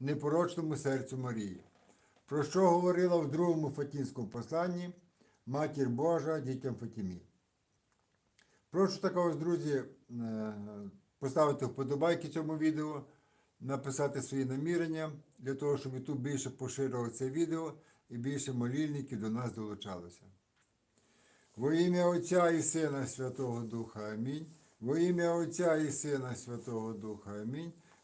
непорочному серцю Марії, про що говорила в другому Фатінському посланні Матір Божа дітям Фатімі. Прошу також, друзі, е, поставити вподобайки цьому відео, написати свої намірення для того, щоб YouTube більше поширював це відео і більше молільників до нас долучалося. Во ім'я Отця і Сина Святого Духа Амінь. Во ім'я Отця і Сина Святого Духа Амінь.